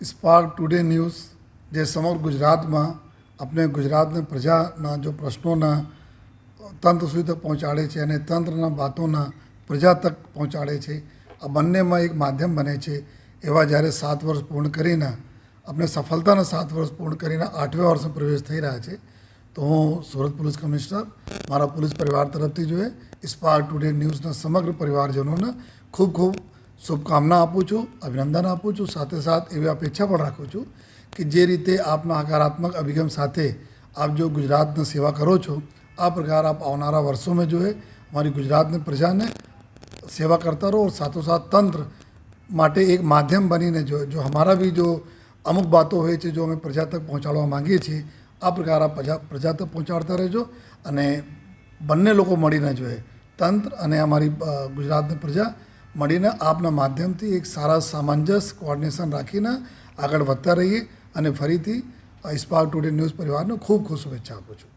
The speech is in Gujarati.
સ્પાર્ક ટુડે ન્યૂઝ જે સમગ્ર ગુજરાતમાં આપણે ગુજરાતની પ્રજાના જો પ્રશ્નોના તંત્ર સુધી પહોંચાડે છે અને તંત્રના વાતોના પ્રજા તક પહોંચાડે છે, આ બંનેમાં એક માધ્યમ બને છે. એવા જ્યારે સાત વર્ષ પૂર્ણ કરીને, આપણે સફળતાના સાત વર્ષ પૂર્ણ કરીને આઠમા વર્ષમાં પ્રવેશ થઈ રહ્યા છે, તો હું સુરત પોલીસ કમિશનર, મારા પોલીસ પરિવાર તરફથી જોઈએ સ્પાર્ક ટુડે ન્યૂઝના સમગ્ર પરિવારજનોને ખૂબ ખૂબ શુભકામના આપું છું, અભિનંદન આપું છું, સાથે સાથ એવી અપેક્ષા પણ રાખું છું કે જે રીતે આપના હકારાત્મક અભિગમ સાથે આપ જો ગુજરાતને સેવા કરો છો, આ પ્રકાર આપ આવનારા વર્ષોમાં જોઈએ અમારી ગુજરાતની પ્રજાને સેવા કરતા રહો. સાથોસાથ તંત્ર માટે એક માધ્યમ બનીને જો જો અમારા બી જો અમુક બાતો હોય છે, જો અમે પ્રજા તક પહોંચાડવા માગીએ છીએ, આ પ્રકાર આ પ્રજા પ્રજા તક પહોંચાડતા રહેજો અને બંને લોકો મળીને જોઈએ તંત્ર અને અમારી ગુજરાતની પ્રજા મળીને આપના માધ્યમથી એક સારા સામંજસ્ય કોઓર્ડિનેશન રાખીને આગળ વધતા રહીએ અને ફરીથી સ્પાર્ક ટુડે ન્યૂઝ પરિવારને ખૂબ ખૂબ શુભેચ્છા આપું છું.